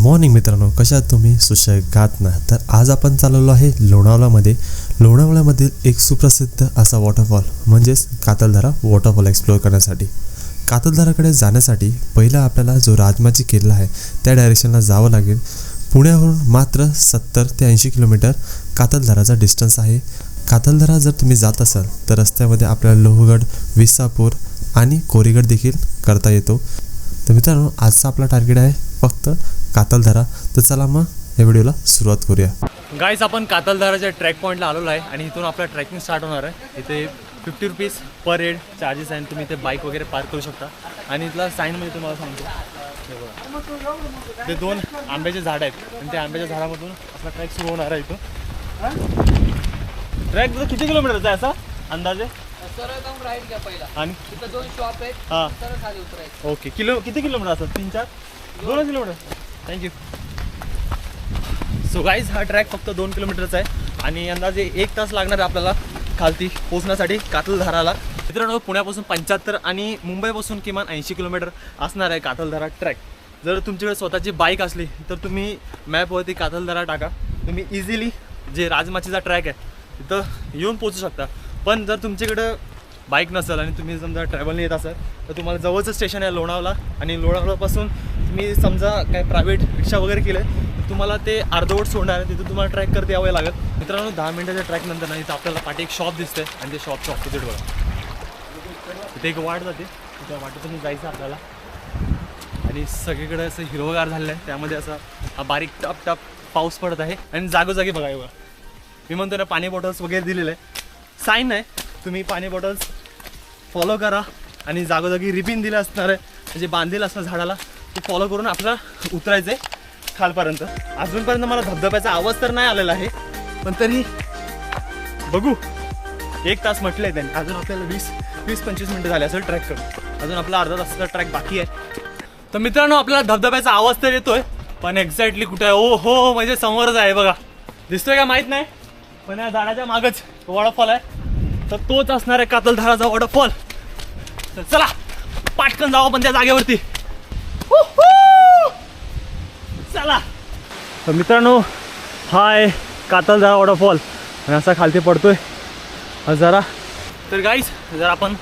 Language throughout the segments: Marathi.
मॉर्निंग मित्रांनो कशा तुम्ही? सुशगात ना तर आज आपण चालवलो आहे लोणावळामध्ये. लोणावळ्यामधील एक सुप्रसिद्ध असा वॉटरफॉल म्हणजेच कातलधारा वॉटरफॉल एक्सप्लोअर करण्यासाठी. कातलधाराकडे जाण्यासाठी पहिला आपल्याला जो राजमाची किल्ला आहे त्या डायरेक्शनला जावं लागेल. पुण्यावरून मात्र सत्तर ते ऐंशी किलोमीटर कातलधाराचा डिस्टन्स आहे. कातलधारा जर तुम्ही जात असाल तर रस्त्यामध्ये आपल्याला लोहगड विसापूर आणि कोरीगड देखील करता येतो. तर मित्रांनो आजचा आपला टार्गेट आहे फक्त कातलधारा तर चला मग या व्हिडिओला सुरुवात करूया. गाईज आपण कातलधाराच्या ट्रॅक पॉईंटला आलेलो आहे आणि इथून आपला ट्रॅकिंग स्टार्ट होणार आहे. इथे fifty rupees per head charges आहे आणि तुम्ही इथे बाईक वगैरे पार्क करू शकता. आणि इथला साईनमध्ये तुम्हाला सांगतो. ते दोन आंब्याचे झाड आहेत. आणि त्या आंब्याच्या झाडामधून आपला ट्रॅक सुरू होणार आहे इथं ट्रॅक किती किलोमीटरचा आहे असा? अंदाजे? सरळ जाऊन राईट घ्या पहिला आणि दोन शॉप आहेत हां ओके किलो किती किलोमीटर असतात तीन चार? दोन kilometre thank you so guys हा ट्रॅक फक्त दोन किलोमीटरचा आहे. आणि अंदाजे एक तास लागणार आहे आपल्याला खालती पोचण्यासाठी कातलधाराला. मित्रांनो पुण्यापासून पंच्याहत्तर आणि मुंबईपासून किमान ऐंशी किलोमीटर असणार आहे कातलधारा ट्रॅक जर तुमच्याकडे स्वतःची बाईक असली तर तुम्ही मॅपवरती कातलधारा टाका. तुम्ही इझिली जे राजमाचीचा ट्रॅक आहे तिथं येऊन पोचू शकता. पण जर तुमच्याकडं बाईक नसेल आणि तुम्ही समजा ट्रॅव्हलने येत असाल तर तुम्हाला जवळचं स्टेशन आहे लोणावळा. आणि लोणावळापासून तुम्ही समजा काय प्रायव्हेट रिक्षा वगैरे केलं तर तुम्हाला ते अर्धवट सोडणार आहे तिथं तुम्हाला ट्रॅक करता यावं लागेल. मित्रांनो दहा मिनिटाच्या ट्रॅक नंतर ना इथं आपल्याला पाठी एक शॉप दिसतंय आणि ते शॉपचं ऑपोजिट बघा तिथे एक वाट जाते. त्या वाटेतून जायचं आपल्याला. आणि सगळीकडे असं हिरवगार झालेलं आहे. त्यामध्ये असा हा बारीक टप टप पाऊस पडत आहे. आणि जागोजागी बघा बघा. मी म्हणतो ना पाणी बॉटल्स वगैरे दिलेलं आहे साईन आहे तुम्ही पाणी बॉटल्स फॉलो करा आणि जागोजागी रिबिन दिलं असणार आहे. म्हणजे बांधलेलं असणार झाडाला. ते फॉलो करून आपला उतरायचं आहे खालपर्यंत. अजूनपर्यंत मला धबधब्याचा आवाज तर नाही आलेला आहे पण तरी बघू. एक तास म्हटले आहे त्यांनी. अजून आपल्याला वीस वीस पंचवीस मिनटं झाले असेल ट्रॅक करून. अजून आपला अर्धा तासाचा ट्रॅक बाकी आहे. तर मित्रांनो आपल्याला धबधब्याचा आवाज तर येतोय पण एक्झॅक्टली कुठे आहे? ओ हो म्हणजे समोरच आहे बघा. दिसतोय का माहीत नाही? पण या झाडाच्या मागच वॉटरफॉल आहे. तर तोच असणार आहे कातलधाराचा वॉटरफॉल. तर चला पाटकन जाऊ आपण त्या जागेवरती. चला. तर मित्रांनो हा आहे कातलधारा वॉटरफॉल. आणि असा खालती पडतोय. जरा. तर गाईज जर आपण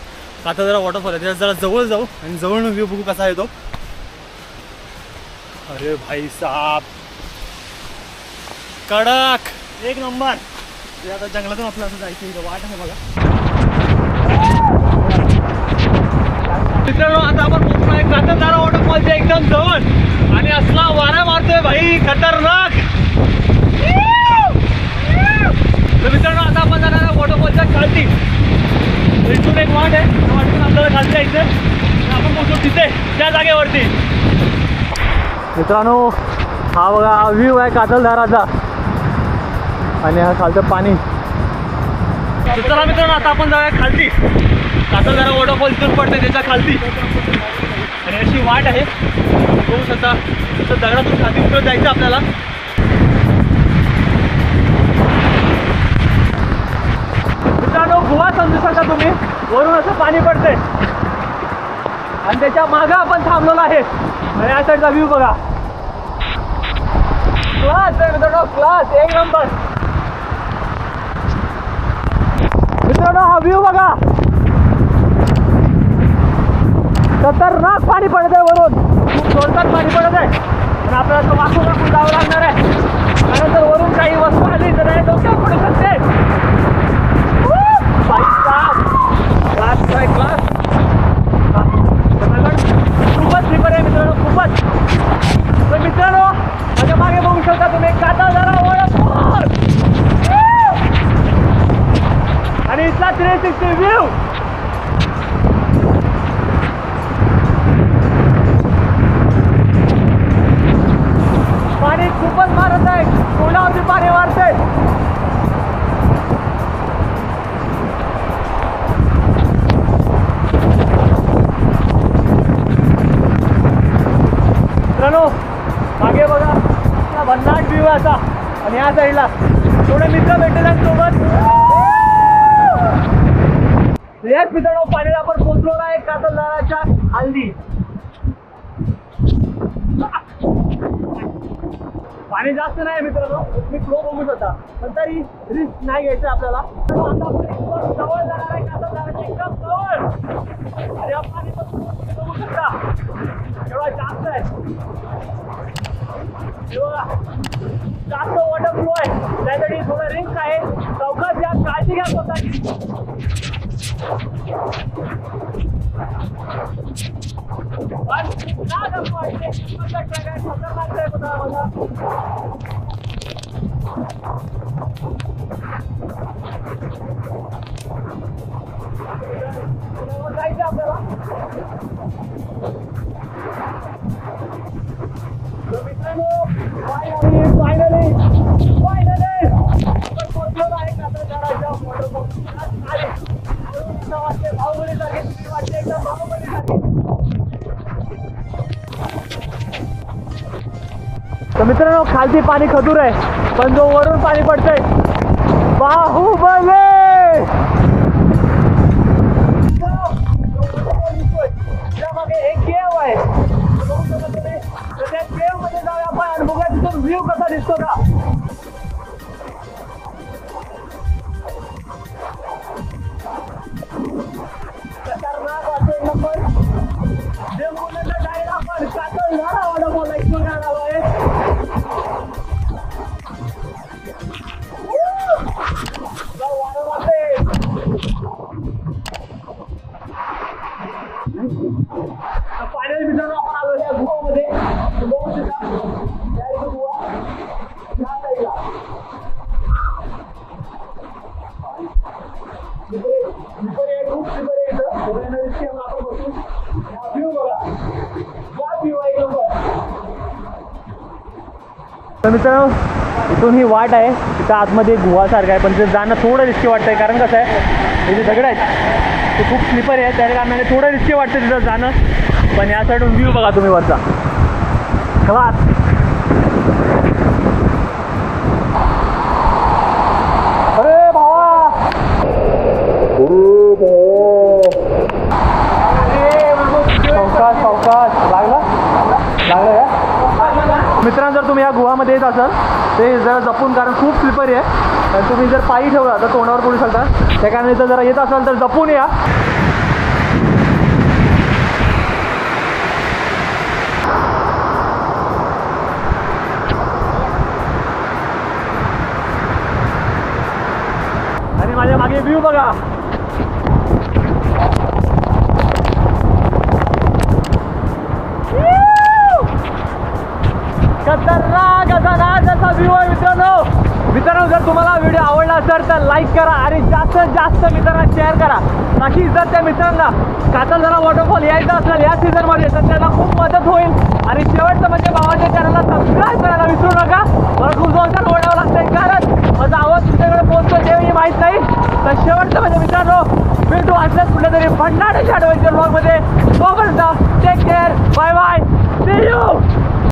कातलधारा वॉटरफॉल आहे. त्याला जरा जवळ जाऊ आणि जवळ व्ह्यू बघू कसा येतो. अरे भाई साप कडक. एक नंबर. ते आता जंगलातून आपलं असं जायचं इथं वाट आहे बघा. मित्रांनो आता आपण पोहोचलोय वॉटर वॉटरफॉलच्या एकदम जवळ. आणि असला वारा मारतोय भाई खतरनाक. तर मित्रांनो आता आपण जाणार आहे वॉटरफॉलच्या खालती. इथून एक वाट आहे. वाटून आपल्याला खालती यायचं आपण पोहोचू तिथे त्या जागेवरती. मित्रांनो हा बघा हा व्ह्यू आहे कातलधाराचा. आणि हा खालचं पाणी. चला मित्रांनो आता आपण जाऊया खालती. कातलधारा वॉटरफॉल इथून पडते त्याच्या खालती. वाट आहे. बघू शकता तर दगडातून खाली उतरत जायचं आपल्याला. मित्रांनो गोवा समजू शकता तुम्ही. वरून असं पाणी पडतंय. आणि त्याच्या मागं आपण थांबलेलो आहे. आणि या साईडचा व्ह्यू बघा. क्लास क्लास एक नंबर मित्रांनो हा व्ह्यू बघा. खतरनाक पाणी पडत आहे वरून. खूप जोरदार पाणी पडत आहे पण आपल्याला तो वाकून वाकून जावं लागणार आहे. कारण जर वरून काही वस्तू आली तर नाही डोक्यात पडू शकते. क्लास भाई साहब. असा. आणि या साईडला थोडे मित्र भेटले सोबत याच मित्रांनो पाण्याला आपण पोहोचलो आहे कातलदाराच्या हल्दी. पाणी जास्त नाही मित्रांनो मी फ्लो बघू शकता पण तरी रिस्क नाही घ्यायचं आपल्याला. जवळ जाणार आहे कासव एकदम जवळ. आणि आपण बघू शकता. एवढा जास्त आहे. जास्त वॉटर फ्लो आहे त्यासाठी थोडं रिस्क आहे चौकात या काळजी घ्या स्वतःची जायचं आपल्याला. तर मित्रांनो खालती पाणी खजूर आहे पण जो वरून पाणी पडतंय बाहुबले! फायनल मित्रांनो आपण आलो या गुहामध्ये बघू शकता गुहा साईडला. आहे, खूप आहे इथं. सगळ्यांना दिसते आपण बसून. व्ह्यू बघा. या व्ह्यू आहे नंबर तर मित्रांनो इथून ही वाट आहे. तिथं आतमध्ये गुहासारखं आहे पण ते जाणं थोडं रिस्की वाटतंय कारण कसं आहे हे जे दगड आहेत. ते खूप स्लिपर आहे त्या कारणाने थोडं रिस्की वाटतं तिथं जाणं. पण या साईडून व्ह्यू बघा तुम्ही वरचा. खलास अरे भावा! सावकाश सावकाश लागला? लागलं का? मित्रांनो जर तुम्ही या गुहामध्ये येत असाल ते जरा जपून कारण खूप स्लिपरी आहे. आणि तुम्ही जर पायी ठेवला तर तोंडावर पडू शकता त्या कारणाने जर जरा येत असाल तर जपून या. आणि माझ्या मागे व्ह्यू बघा. खतरनाक असा नाच असा व्ह्यू आहे मित्रांनो. मित्रांनो जर तुम्हाला व्हिडिओ आवडला असेल तर लाईक करा आणि जास्तीत जास्त मित्रांना शेअर करा. बाकी जर त्या मित्रांना कातलधरा वॉटरफॉल यायचं असेल या सीझनमध्ये तर त्यांना खूप मदत होईल. आणि शेवटचं म्हणजे भावाच्या चॅनलला सबस्क्राईब करायला विसरू नका. मला खूप जोरदार ओढावं लागतंय कारण माझा आवाज तुमच्याकडे पोहोचतो तेही माहीत नाही. तर शेवटचं म्हणजे मित्रांनो भेटू असल्यास कुठेतरी तरी भंडाऱ्याच्या ब्लॉगमध्ये तोपर्यंत take care bye bye see you